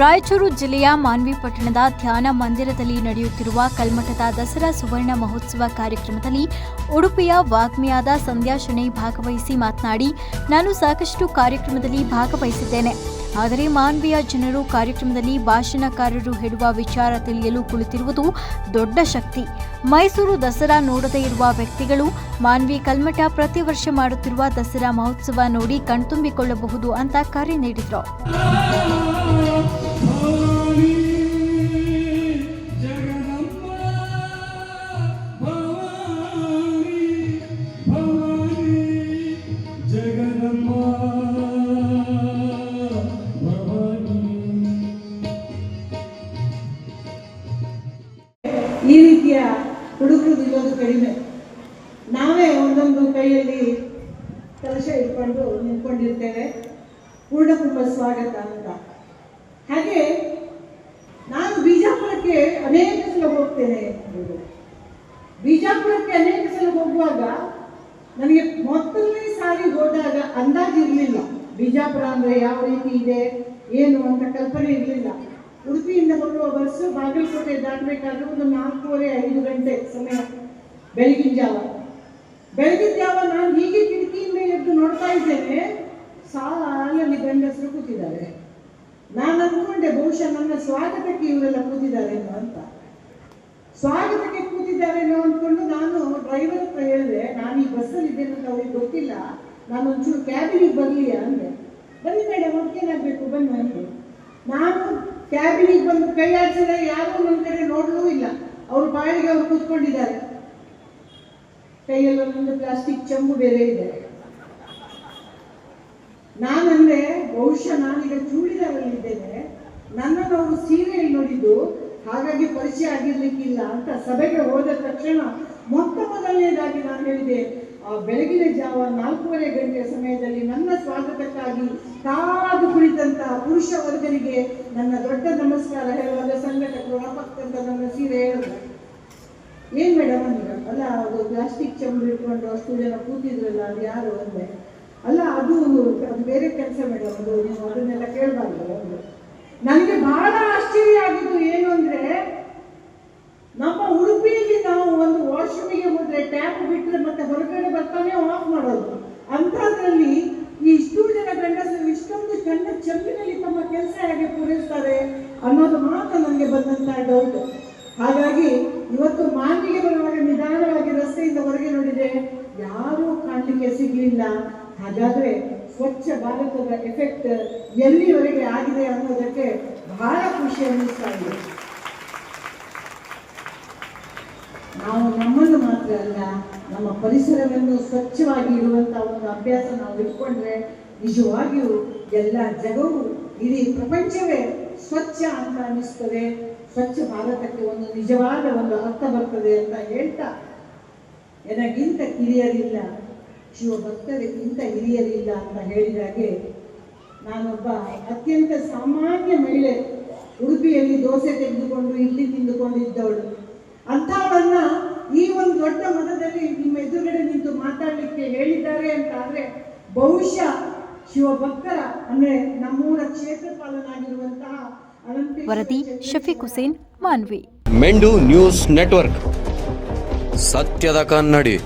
ರಾಯಚೂರು ಜಿಲ್ಲೆಯ ಮಾನ್ವಿ ಪಟ್ಟಣದ ಧ್ಯಾನ ಮಂದಿರದಲ್ಲಿ ನಡೆಯುತ್ತಿರುವ ಕಲ್ಮಠದ ದಸರಾ ಸುವರ್ಣ ಮಹೋತ್ಸವ ಕಾರ್ಯಕ್ರಮದಲ್ಲಿ ಉಡುಪಿಯ ವಾಗ್ಮಿಯಾದ ಸಂಧ್ಯಾ ಶೆಣೈ ಭಾಗವಹಿಸಿ ಮಾತನಾಡಿ, ನಾನು ಸಾಕಷ್ಟು ಕಾರ್ಯಕ್ರಮದಲ್ಲಿ ಭಾಗವಹಿಸಿದ್ದೇನೆ. ಆದರೆ ಮಾನ್ವಿಯ ಜನರು ಕಾರ್ಯಕ್ರಮದಲ್ಲಿ ಭಾಷಣಕಾರರು ಹೇಳುವ ವಿಚಾರ ತಿಳಿಯಲು ಕುಳಿತಿರುವುದು ದೊಡ್ಡ ಶಕ್ತಿ. ಮೈಸೂರು ದಸರಾ ನೋಡದೇ ಇರುವ ವ್ಯಕ್ತಿಗಳು ಮಾನ್ವಿ ಕಲ್ಮಠ ಪ್ರತಿ ವರ್ಷ ಮಾಡುತ್ತಿರುವ ದಸರಾ ಮಹೋತ್ಸವ ನೋಡಿ ಕಣ್ತುಂಬಿಕೊಳ್ಳಬಹುದು ಅಂತ ಕರೆ ನೀಡಿದರು. ಈ ರೀತಿಯ ಹುಡುಗರು ಇರೋದು ಕಡಿಮೆ. ನಾವೇ ಒಂದೊಂದು ಕೈಯಲ್ಲಿ ಕಲಶ ಇಟ್ಕೊಂಡು ನಿಂತ್ಕೊಂಡಿರ್ತೇವೆ. ಪೂರ್ಣಕುಂಭ ಸ್ವಾಗತ ಅಂತ. ಹಾಗೆ ನಾನು ಬಿಜಾಪುರಕ್ಕೆ ಅನೇಕ ಸಲ ಹೋಗ್ತೇನೆ. ಬೀಜಾಪುರಕ್ಕೆ ಅನೇಕ ಸಲ ಹೋಗುವಾಗ ನನಗೆ ಮೊದಲನೇ ಸಾರಿ ಹೋದಾಗ ಅಂದಾಜು ಇರಲಿಲ್ಲ. ಬಿಜಾಪುರ ಅಂದರೆ ಯಾವ ರೀತಿ ಇದೆ, ಏನು ಅಂತ ಕಲ್ಪನೆ ಇರಲಿಲ್ಲ. ಉಡುಪಿಯಿಂದ ಬರುವ ಬಸ್ ಬಾಗಲಕೋಟೆ ದಾಟಬೇಕಾದ್ರೆ ಒಂದು ನಾಲ್ಕೂವರೆ, ಐದು ಗಂಟೆ ಸಮಯ ಬೆಳಗಿನ ಜಾವ. ಬೆಳಗಿನ ಜಾವ ನಾನು ಹೀಗೆ ಕಿಟಕಿಯಿಂದ ಎದ್ದು ನೋಡ್ತಾ ಇದ್ದೇನೆ, ಸಾಲಲ್ಲಿ ಗಂಡಸರು ಕೂತಿದ್ದಾರೆ. ನಾನು ಅಂದ್ಕೊಂಡೆ ಬಹುಶಃ ನನ್ನ ಸ್ವಾಗತಕ್ಕೆ ಇವರೆಲ್ಲ ಕೂತಿದ್ದಾರೇನೋ ಅಂತ. ಸ್ವಾಗತಕ್ಕೆ ಕೂತಿದ್ದಾರೇನೋ ಅಂದ್ಕೊಂಡು ನಾನು ಡ್ರೈವರ್ ಹತ್ರ ಹೇಳಿದೆ, ನಾನು ಈ ಬಸ್ಸಲ್ಲಿ ಇದ್ದೇನೆ ಅಂತ ಅವ್ರಿಗೆ ಗೊತ್ತಿಲ್ಲ. ನಾನು ಒಂಚೂರು ಕ್ಯಾಬಿನಿಗೆ ಬರಲಿ ಅಂದೆ. ಬನ್ನಿ ಮೇಡಮ್ ಅದಕ್ಕೇನಾಗಬೇಕು ಬನ್ನಿ ಅಂದೆ. ನಾನು ಕ್ಯಾಬಿನಿಗೆ ಬಂದು ಕೈ ಆಡಿಸಿದ್ರೆ ಯಾರೂ ನನ್ನ ಕಡೆ ನೋಡಲೂ ಇಲ್ಲ. ಅವ್ರ ಬಾಯಿಗೆ ಅವ್ರು ಕೂತ್ಕೊಂಡಿದ್ದಾರೆ. ಕೈಯಲ್ಲಿ ಒಂದೊಂದು ಪ್ಲಾಸ್ಟಿಕ್ ಚಂಬು ಬೇರೆ ಇದೆ. ನಾನಂದ್ರೆ ಬಹುಶಃ ನಾನೀಗ ಚೂಡಿದಾರಲ್ಲಿದ್ದೇನೆ ನನ್ನನ್ನು ಅವರು ಸೀರಿಯಲ್ ನೋಡಿದ್ದು ಹಾಗಾಗಿ ಪರಿಚಯ ಆಗಿರ್ಲಿಕ್ಕಿಲ್ಲ ಅಂತ ಸಭೆಗೆ ಹೋದ ತಕ್ಷಣ ಮೊತ್ತ ಮೊದಲನೇದಾಗಿ ನಾನು ಹೇಳಿದೆ, ಆ ಬೆಳಗಿನ ಜಾವ ನಾಲ್ಕೂವರೆ ಗಂಟೆಯ ಸಮಯದಲ್ಲಿ ನನ್ನ ಸ್ವಾಗತಕ್ಕಾಗಿ ಕಾದು ಕುಳಿತಂತಹ ಪುರುಷ ವರ್ಗರಿಗೆ ನನ್ನ ದೊಡ್ಡ ನಮಸ್ಕಾರ ಹೇಳುವಾಗ ಸಂಘಟಕರು ಅಪಕ್ಕಂತ ನನ್ನ ಸೀರೆ ಹೇಳಿದ್ರು. ಏನ್ ಮೇಡಮ್ ಅಂದ್ರೆ ಅಲ್ಲ, ಅದು ಪ್ಲಾಸ್ಟಿಕ್ ಚಂಬು ಇಟ್ಕೊಂಡು ಅಷ್ಟು ಜನ ಕೂತಿದ್ರಲ್ಲ, ಅದು ಯಾರು ಅಂದೆ. ಅಲ್ಲ, ಅದು ಅದು ಬೇರೆ ಕೆಲಸ ಮೇಡಮ್ ಅದು ನೀವು ಅದನ್ನೆಲ್ಲ ಕೇಳಬಾರ್ದು. ಅಂದ್ರು ನನಗೆ ಬಹಳ ಆಶ್ಚರ್ಯ ಆಗಿದ್ದು ಏನು ಅಂದ್ರೆ, ನಮ್ಮ ಉಡುಪಿಯಲ್ಲಿ ನಾವು ಒಂದು ವಾಶ್ರೂಮಿಗೆ ಹೋದ್ರೆ ಟ್ಯಾಪ್ ಬಿಟ್ಟರೆ ಮತ್ತೆ ಹೊರಗಡೆ ಬರ್ತಾನೆ ಆಫ್ ಮಾಡೋದು. ಅಂಥದ್ರಲ್ಲಿ ಈ ಇಷ್ಟು ಜನ ಗಂಡಸರು ಇಷ್ಟೊಂದು ಚಂದ ಚಂದಿನಲ್ಲಿ ತಮ್ಮ ಕೆಲಸ ಹೇಗೆ ಪೂರೈಸ್ತಾರೆ ಅನ್ನೋದು ಮಾತ್ರ ನನಗೆ ಬಂದಂತಹ ಡೌಟ್ ಹಾಗಾಗಿ ಇವತ್ತು ಮಾತಿಗೆ ಬರುವಾಗ ನಿಧಾನವಾಗಿ ರಸ್ತೆಯಿಂದ ಹೊರಗೆ ನೋಡಿದೆ ಯಾರೂ ಕಾಣಲಿಕ್ಕೆ ಸಿಗಲಿಲ್ಲ. ಹಾಗಾದ್ರೆ ಸ್ವಚ್ಛ ಭಾರತದ ಎಫೆಕ್ಟ್ ಎಲ್ಲಿವರೆಗೆ ಆಗಿದೆ ಅನ್ನೋದಕ್ಕೆ ಬಹಳ ಖುಷಿ ಅನ್ನಿಸ್ತಾ ಇದೆ. ನಾವು ನಮ್ಮನ್ನು ಮಾತ್ರ ಅಲ್ಲ, ನಮ್ಮ ಪರಿಸರವನ್ನು ಸ್ವಚ್ಛವಾಗಿ ಇರುವಂತಹ ಒಂದು ಅಭ್ಯಾಸ ನಾವು ಇಟ್ಕೊಂಡ್ರೆ ನಿಜವಾಗಿಯೂ ಎಲ್ಲ ಜಗವು ಇಡೀ ಪ್ರಪಂಚವೇ ಸ್ವಚ್ಛ ಅಂತ ಅನ್ನಿಸ್ತದೆ. ಸ್ವಚ್ಛ ಭಾರತಕ್ಕೆ ಒಂದು ನಿಜವಾದ ಒಂದು ಅರ್ಥ ಬರ್ತದೆ ಅಂತ ಹೇಳ್ತಾ ನನಗಿಂತ ಕಿರಿಯರಿಲ್ಲ, ಶಿವಭಕ್ತರಿಗಿಂತ ಹಿರಿಯರಿಲ್ಲ ಅಂತ ಹೇಳಿದಾಗೆ ನಾನೊಬ್ಬ ಅತ್ಯಂತ ಸಾಮಾನ್ಯ ಮಹಿಳೆ ಉಡುಪಿಯಲ್ಲಿ ದೋಸೆ ತೆಗೆದುಕೊಂಡು ಇಲ್ಲಿ ತಿಂದುಕೊಂಡಿದ್ದವಳು. ಅಂಥವಳನ್ನ ಈ ಒಂದು ದೊಡ್ಡ ಮತದಲ್ಲಿ ನಿಮ್ಮ ಎದುರುಗಡೆ ನಿಂತು ಮಾತಾಡಲಿಕ್ಕೆ ಹೇಳಿದ್ದಾರೆ ಅಂತ ಆದ್ರೆ ಬಹುಶಃ ಶಿವಭಕ್ತರ ಅಂದ್ರೆ ನಮ್ಮೂರ ಕ್ಷೇತ್ರಪಾಲನಾಗಿರುವಂತಹ ವರದಿ ಶಫೀಕ್ ಹುಸೇನ್ ಮಾನ್ವಿ. ಮೆಂಡು ನ್ಯೂಸ್ ನೆಟ್ವರ್ಕ್. ಸತ್ಯದ ಕನ್ನಡಿ.